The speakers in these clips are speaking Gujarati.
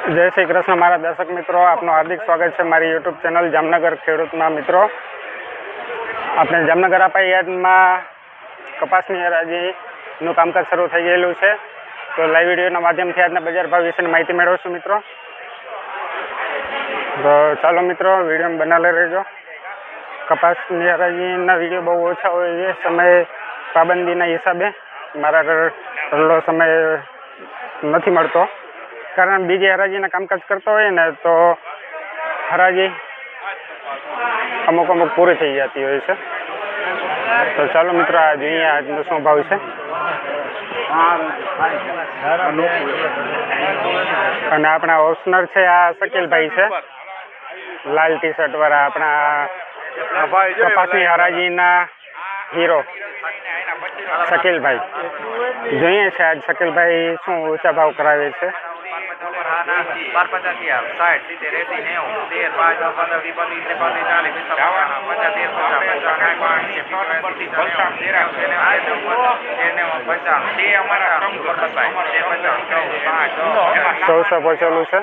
જય શ્રી કૃષ્ણ, મારા દર્શક મિત્રો, આપનું હાર્દિક સ્વાગત છે મારી યુટ્યુબ ચેનલ જામનગર ખેડૂતમાં મિત્રો. આપણે જામનગર આપાઈ યાર્ડમાં કપાસની હરાજીનું કામકાજ શરૂ થઈ ગયેલું છે. તો લાઈવ વિડીયોના માધ્યમથી આજના બજાર ભાવ વિશેની માહિતી મેળવશું મિત્રો. તો ચાલો મિત્રો વીડિયો બનાવી રહેજો કપાસની હરાજીના વીડિયો બહુ ઓછા હોય છે સમય પાબંદીના હિસાબે મારા એટલો સમય નથી મળતો. કારણ બીજી હરાજીના કામકાજ કરતો હોય ને તો હરાજી અમુક અમુક પૂરી થઈ જતી હોય છે. તો ચાલો મિત્રો, આ જોઈએ આજનો શું ભાવ છે? અને આપણા ઓસનર છે આ શકીલભાઈ છે. લાલ ટી શર્ટ વાળા આપણા કપાસની હરાજીના હીરો શકીલભાઈ. જોઈએ છે આજ શકીલભાઈ શું ઊંચા ભાવ કરાવે છે. બાર પચાસ થયા સાઠ સિત્તેર એસી નેવું તેર પાંચ પંદર વીસ પચીસ ત્રીસ પાંત્રીસ ચાલીસ પિસ્તાલીસ પચાસ તેર પચાસ ચૌદસો પહોંચેલું છે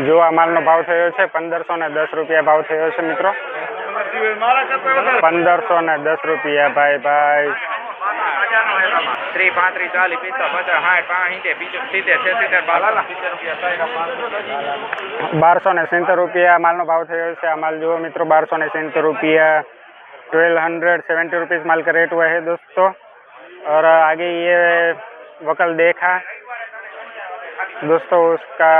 જો આ માલનો ભાવ થયો છે પંદરસો ને દસ રૂપિયા ભાવ થયો છે મિત્રો પંદરસો ને દસ રૂપિયા ભાઈ ભાઈ ત્રીસ પાંત્રીસ ચાલીસ પિસ્તાલીસ પચાસ સાઠ પાંચ સિત્તેર બીજું સિત્તેર છે સિત્તેર બાર સિત્તેર રૂપિયા બારસો ને સિત્તેર રૂપિયા માલનો ભાવ થયો છે આ માલ જુઓ મિત્રો बारह ने सत्तर रुपया ट्वेल्व हंड्रेड सेवेंटी रुपीज़ माल का रेट हुआ है दोस्तों और आगे ये वकल देखा दोस्तों उसका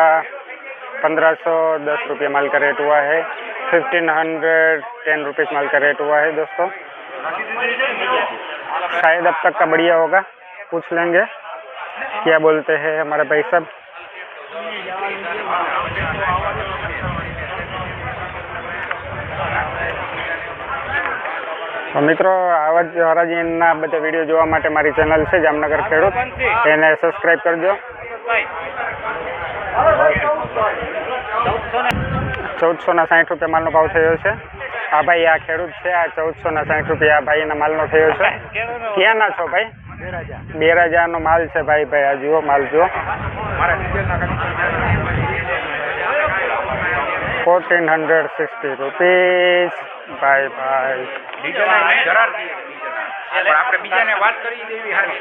पंद्रह सौ दस रुपये माल का रेट हुआ है फिफ्टीन हंड्रेड टेन रुपीज़ माल का रेट हुआ है दोस्तों शायद अब तक का बढ़िया होगा पूछ लेंगे क्या बोलते हैं हमारे भाई साहब તો મિત્રો આવા જ હરાજીના બધા વિડીયો જોવા માટે મારી ચેનલ છે જામનગર ખેડૂત એને સબસ્ક્રાઈબ કરજો ચૌદસો ના સાઠ રૂપિયા માલનો ભાવ થયો છે. આ ભાઈ આ ખેડૂત છે, આ ચૌદસો ના સાઠ રૂપિયા આ ભાઈના માલનો થયો છે. ક્યાંના છો ભાઈ? બેરાજાનો માલ છે ભાઈ ભાઈ, આ જુઓ, માલ જુઓ. ફોર્ટીન હંડ્રેડ સિક્સટી રૂપીસ ભાઈ ભાઈ. પણ આપણે બીજાને વાત કરી દેવી હારી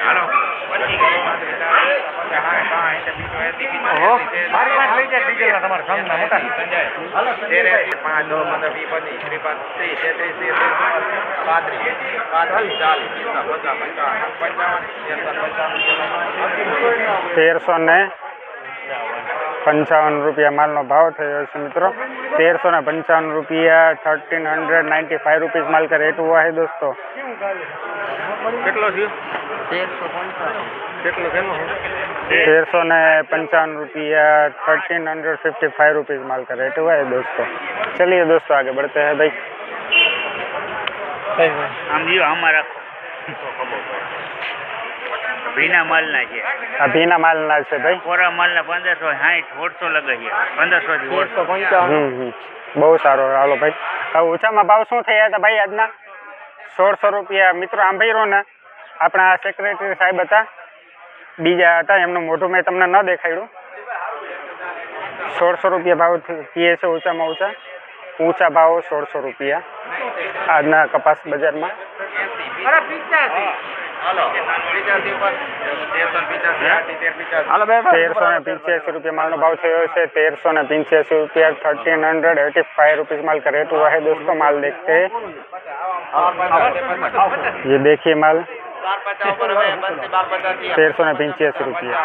હાલો તેરસો ને પંચાવન રૂપિયા માલનો ભાવ થયો છે મિત્રો. તેરસો ને પંચાવન રૂપિયા thirteen hundred ninety five rupees માલ કરે રેટ વાહે દોસ્તો. તેરસો ને પંચાવન રૂપિયા thirteen hundred fifty five rupees માલ કરે એટલું હોય દોસ્તો. ચલીએ દોસ્તો આગળ बढ़ते हैं ભાઈ. આમ જીઓ આમાં રાખો. ભીના માલના છે. આ ભીના માલના છે ભાઈ? કોરા માલના પંદરસો સાહીઠ ઓઢસો લગે પંદરસો થી ઓઢસો પંચાવન બહુ સારો. હાલો ભાઈ. હવે ઓછામાં ભાવ શું થયા હતા ભાઈ આજના? સોળસો રૂપિયા. મિત્રો આંભીરો ને? આપણા સેક્રેટરી સાહેબ હતા. બીજા હતા. એમનું મોઢું મેં તમને ન દેખાડ્યું. સોળસો રૂપિયા ભાવ કીએ છે ઓછામાં ઓછા ઊંચા ભાવ સોળસો રૂપિયા. આજના કપાસ બજારમાં. તેરસો ને પિચાસી આઠ તેર પિચાસી તેરસો ને પંચ્યાસી રૂપિયા માલનો ભાવ થયો છે તેરસો ने પંચ્યાસી રૂપિયા thirteen hundred eighty five rupees माल का रेट हुआ है दोस्तों माल देखते हैं ये देखिए माल તેરસો ને પંચ્યાસી રૂપિયા.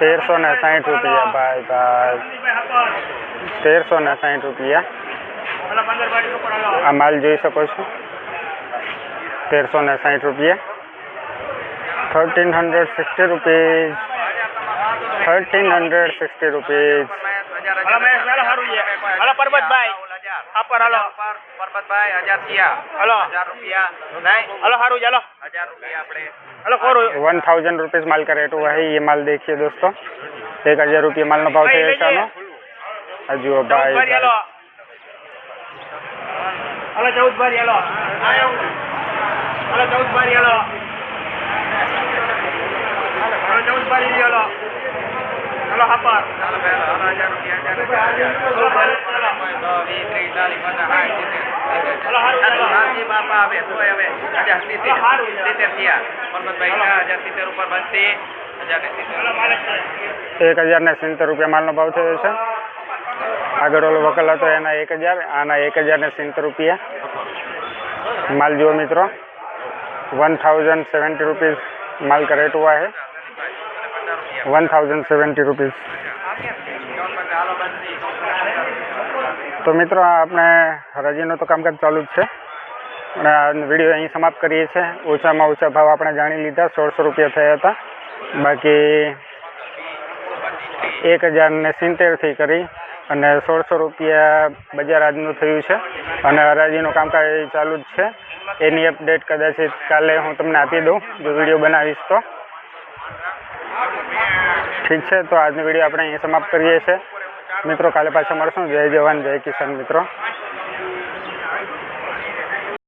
તેરસો ને સાઠ રૂપિયા ભાઈ ભાઈ. તેરસો ને સાઠ રૂપિયા. આ માલ જોઈ શકો છો. તેરસો ને સાઠ રૂપિયા. Thirteen hundred sixty rupees thirteen hundred sixty rupees hello Mahesh hello સારું છે હાલો પરબતભાઈ આપર હાલો પરબતભાઈ હજાર થયા હલો હજાર રૂપિયા નહીં હલો સારું ચાલો હજાર રૂપિયા આપણે હલો ખોરું वन थाउजेंड रुपीज़ माल का रेट हुआ है ये माल देखिए दोस्तों एक हज़ार रुपये माल નો ભાવ થયો છે આનો આ જુઓ ભાઈ બારી હાલો હલો ચૌદ બારી હાલો હલો ચૌદ બારી એક હજાર ને સિત્તેર રૂપિયા માલનો ભાવ થયો છે આગળ ઓલો વકલ હતો એના એક હજાર આના એક હજાર ને સિત્તેર રૂપિયા माल जो मित्रों वन थाउजेंड सेवेंटी रुपीज़ माल का रेट हुआ है વન થાઉઝન્ડ સેવન્ટી રૂપીસ તો મિત્રો આપણે હરાજીનું તો કામકાજ ચાલુ જ છે. અને આ વીડિયો અહીં સમાપ્ત કરીએ છીએ. ઓછામાં ઓછા ભાવ આપણે જાણી લીધા, સોળસો રૂપિયા થયા હતા. બાકી એક હજારને સિત્તેરથી કરી અને સોળસો રૂપિયા બજાર આજનું થયું છે. અને હરાજીનું કામકાજ ચાલુ જ છે. એની અપડેટ કદાચ કાલે હું તમને આપી દઉં, જો વીડિયો બનાવીશ તો. ઠીક છે, તો આજનો વીડિયો આપણે અહીં સમાપ્ત કરીએ છીએ. મિત્રો, કાલે પાછા મળશું. જય જવાન, જય કિસાન મિત્રો.